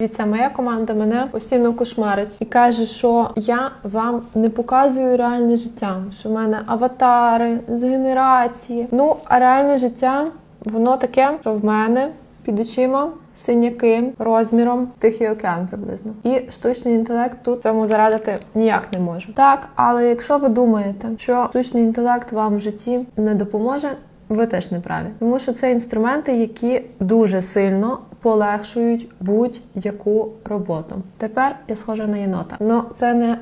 Дивіться, моя команда мене постійно кошмарить і каже, що я вам не показую реальне життя, що в мене аватари з генерації. Ну, а реальне життя воно таке, що в мене під очима. Синяки розміром Тихий океан приблизно. І штучний інтелект тут цьому зарадити ніяк не може. Так, але якщо ви думаєте, що штучний інтелект вам в житті не допоможе, ви теж не праві, тому що це інструменти, які дуже сильно полегшують будь-яку роботу. Тепер я схожа на єнота. Ну це не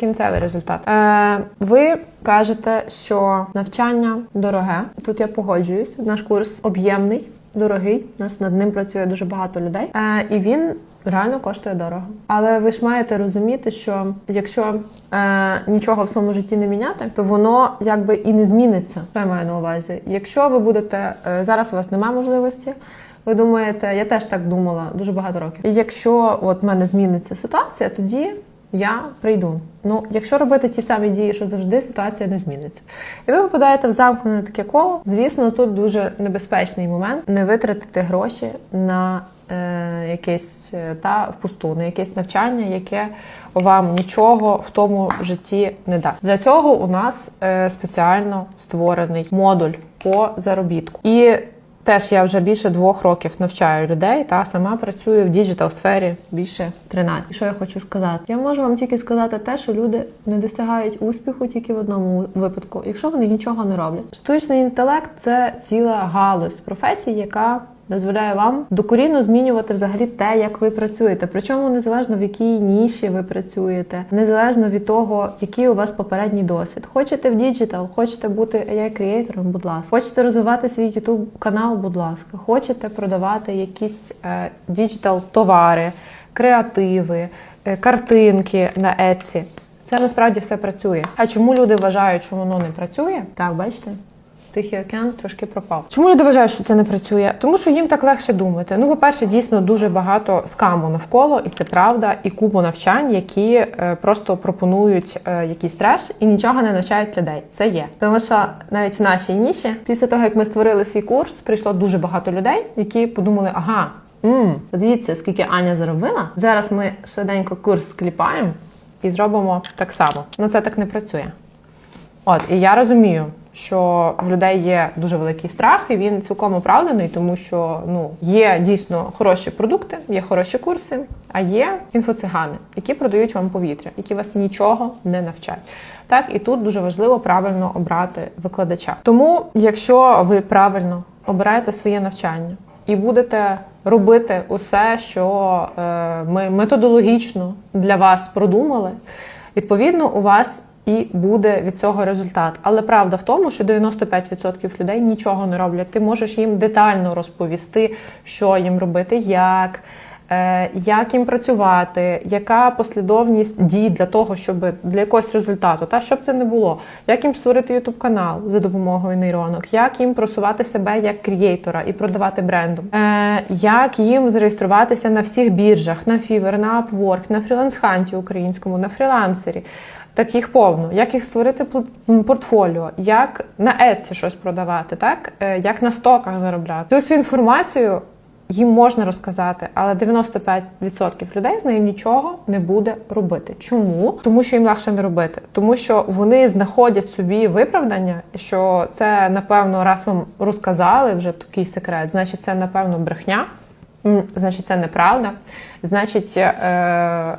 кінцевий результат. Е, ви кажете, що навчання дороге. Тут я погоджуюсь. Наш курс об'ємний. Дорогий, у нас над ним працює дуже багато людей, е, і він реально коштує дорого. Але ви ж маєте розуміти, що якщо е, нічого в своєму житті не міняти, то воно якби і не зміниться. Що я маю на увазі? Якщо ви будете е, зараз, у вас немає можливості. Ви думаєте, я теж так думала дуже багато років. І якщо от мене зміниться ситуація, тоді я прийду. Ну, якщо робити ті самі дії, що завжди, ситуація не зміниться. І ви попадаєте в замкнене таке коло. Звісно, тут дуже небезпечний момент не витратити гроші на е, якесь е, та впусту, на якесь навчання, яке вам нічого в тому житті не дасть. Для цього у нас е, спеціально створений модуль по заробітку. І Теж я вже більше двох років навчаю людей та сама працюю в діджитал сфері більше 13. Що я хочу сказати? Я можу вам тільки сказати те, що люди не досягають успіху тільки в одному випадку, якщо вони нічого не роблять. Штучний інтелект це ціла галузь професій, яка дозволяє вам докорінно змінювати взагалі те, як ви працюєте. Причому незалежно в якій ніші ви працюєте, незалежно від того, який у вас попередній досвід. Хочете в діджитал, хочете бути ai креатором будь ласка. Хочете розвивати свій YouTube канал, будь ласка. Хочете продавати якісь е, діджитал товари, креативи, е, картинки на Etsy. Це насправді все працює. А чому люди вважають, що воно не працює? Так, бачите? Тихий океан трошки пропав. Чому люди вважають, що це не працює? Тому що їм так легше думати. Ну, по-перше, дійсно дуже багато скаму навколо, і це правда, і купу навчань, які е, просто пропонують е, якийсь треш і нічого не навчають людей. Це є. Тому що навіть в нашій ніші, після того як ми створили свій курс, прийшло дуже багато людей, які подумали, ага. Мм, подивіться, скільки Аня заробила. Зараз ми швиденько курс скліпаємо і зробимо так само. Ну це так не працює. От, і я розумію, що в людей є дуже великий страх, і він цілком оправданий, тому що ну є дійсно хороші продукти, є хороші курси, а є інфоцигани, які продають вам повітря, які вас нічого не навчають. Так, і тут дуже важливо правильно обрати викладача. Тому, якщо ви правильно обираєте своє навчання і будете робити усе, що е, ми методологічно для вас продумали, відповідно, у вас і буде від цього результат. Але правда в тому, що 95% людей нічого не роблять. Ти можеш їм детально розповісти, що їм робити, як. Е, Як їм працювати, яка послідовність дій для того, щоб для якогось результату, та щоб це не було, як їм створити youtube канал за допомогою нейронок, як їм просувати себе як крієйтора і продавати брендом, е, як їм зареєструватися на всіх біржах, на Fiverr, на Upwork, на фріланс-ханті українському, на фрілансері. Так їх повно. Як їх створити портфоліо, як на Etsy щось продавати, так Е, як на стоках заробляти. Цю всю інформацію їм можна розказати, але 95% людей з нею нічого не буде робити. Чому? Тому що їм легше не робити, тому що вони знаходять собі виправдання, що це напевно раз вам розказали вже такий секрет, значить це напевно брехня. Значить, це неправда. Значить, е,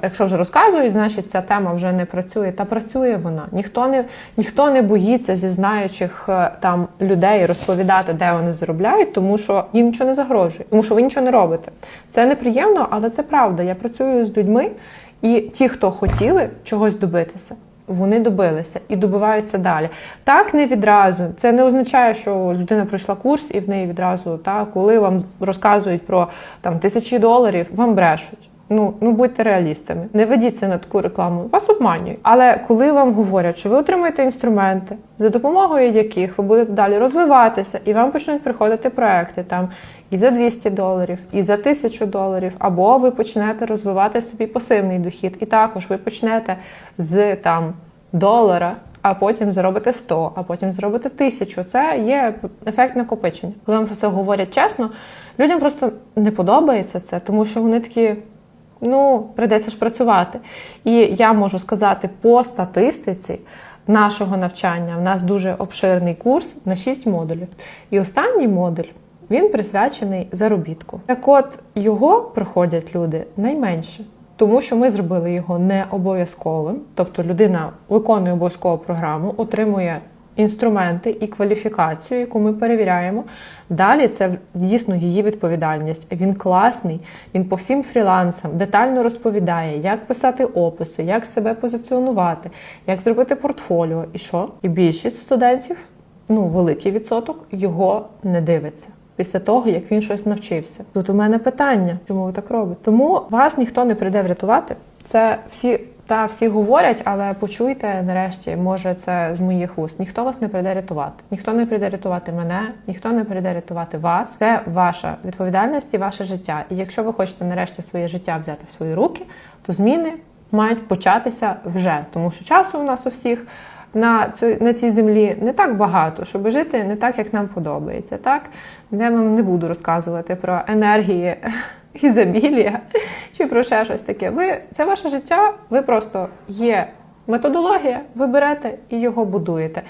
якщо вже розказують, значить ця тема вже не працює. Та працює вона. Ніхто не, ніхто не боїться зі знаючих е, там людей розповідати, де вони заробляють, тому що їм нічого не загрожує, тому що ви нічого не робите. Це неприємно, але це правда. Я працюю з людьми, і ті, хто хотіли чогось добитися. Вони добилися і добиваються далі. Так не відразу. Це не означає, що людина пройшла курс і в неї відразу, та коли вам розказують про там тисячі доларів, вам брешуть. Ну, ну будьте реалістами, не ведіться на таку рекламу, вас обманюють. Але коли вам говорять, що ви отримаєте інструменти, за допомогою яких ви будете далі розвиватися, і вам почнуть приходити проекти там і за 200 доларів, і за 1000 доларів, або ви почнете розвивати собі пасивний дохід, і також ви почнете з там долара. А потім заробите 100, а потім зробите 1000. Це є ефект накопичення. Коли вам про це говорять чесно, людям просто не подобається це, тому що вони такі. Ну прийдеться ж працювати. І я можу сказати по статистиці. Нашого навчання в нас дуже обширний курс на 6 модулів. І останній модуль він присвячений заробітку. Так от його проходять люди найменше, тому що ми зробили його не обов'язковим. Тобто людина виконує обов'язкову програму, отримує інструменти і кваліфікацію, яку ми перевіряємо. Далі це дійсно її відповідальність. Він класний, він по всім фрілансам детально розповідає, як писати описи, як себе позиціонувати, як зробити портфоліо. І що? І більшість студентів, ну великий відсоток, його не дивиться. Після того, як він щось навчився. Тут у мене питання, чому ви так робите? Тому вас ніхто не прийде врятувати. Це всі та всі говорять, але почуйте нарешті, може, це з моїх вуст. Ніхто вас не прийде рятувати. Ніхто не прийде рятувати мене, ніхто не прийде рятувати вас. Це ваша відповідальність і ваше життя. І якщо ви хочете нарешті своє життя взяти в свої руки, то зміни мають початися вже, тому що часу у нас у всіх. На цю на цій землі не так багато, щоб жити не так, як нам подобається. Так я вам не буду розказувати про енергії ізобілія чи про ще щось таке. Ви це ваше життя. Ви просто є методологія, ви берете і його будуєте.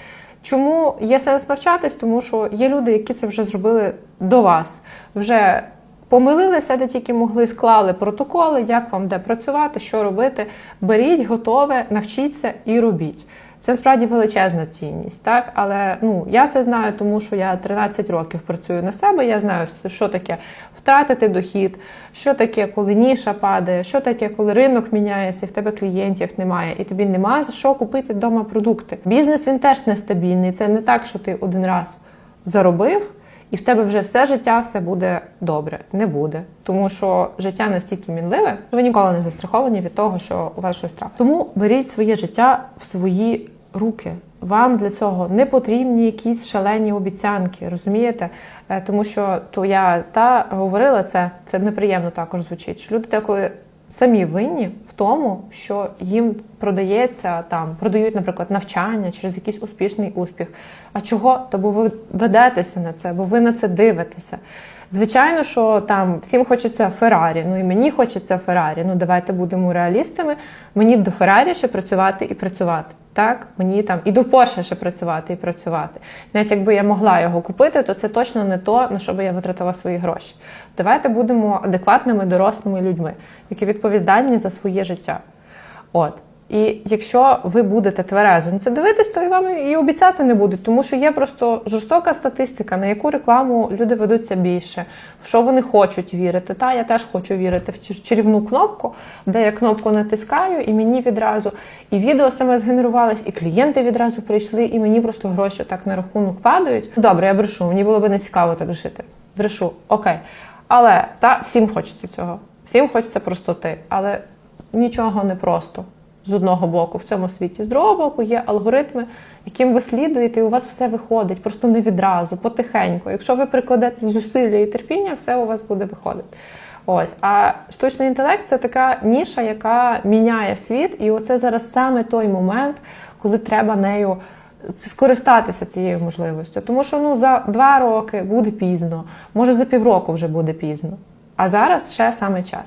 Чому є сенс навчатись? Тому що є люди, які це вже зробили до вас. Вже помилилися, де тільки могли, склали протоколи, як вам де працювати, що робити. Беріть, готове, навчіться і робіть. Це справді величезна цінність, так але ну я це знаю, тому що я 13 років працюю на себе. Я знаю, що таке втратити дохід, що таке, коли ніша падає, що таке, коли ринок міняється, і в тебе клієнтів немає, і тобі нема за що купити вдома продукти. Бізнес він теж нестабільний. Це не так, що ти один раз заробив. І в тебе вже все життя все буде добре. Не буде. Тому що життя настільки мінливе, що ви ніколи не застраховані від того, що у вас щось трапиться. Тому беріть своє життя в свої руки. Вам для цього не потрібні якісь шалені обіцянки, розумієте? Е, Тому що то я та говорила це, це неприємно також звучить. Що люди деколи самі винні в тому, що їм продається там, продають, наприклад, навчання через якийсь успішний успіх. А чого? То бо ви ведетеся на це, бо ви на це дивитеся. Звичайно, що там всім хочеться Феррарі, ну і мені хочеться Феррарі. Ну давайте будемо реалістами. Мені до Феррарі ще працювати і працювати. Так, мені там і до Порше ще працювати і працювати. Навіть якби я могла його купити, то це точно не то, на що би я витратила свої гроші. Давайте будемо адекватними дорослими людьми, які відповідальні за своє життя. От. І якщо ви будете тверезо на це дивитись, то і вам і обіцяти не будуть, тому що є просто жорстока статистика, на яку рекламу люди ведуться більше, в що вони хочуть вірити. Та я теж хочу вірити в чарівну кнопку, де я кнопку натискаю, і мені відразу і відео саме згенерувалось, і клієнти відразу прийшли, і мені просто гроші так на рахунок падають. Добре, я брешу, мені було би не цікаво так жити. Брешу, окей. Але та всім хочеться цього. Всім хочеться простоти, але нічого не просто з одного боку в цьому світі, з другого боку є алгоритми, яким ви слідуєте, і у вас все виходить, просто не відразу, потихеньку. Якщо ви прикладете зусилля і терпіння, все у вас буде виходити. Ось, а штучний інтелект це така ніша, яка міняє світ, і оце зараз саме той момент, коли треба нею скористатися цією можливістю. Тому що ну за два роки буде пізно, може за півроку вже буде пізно. А зараз ще саме час.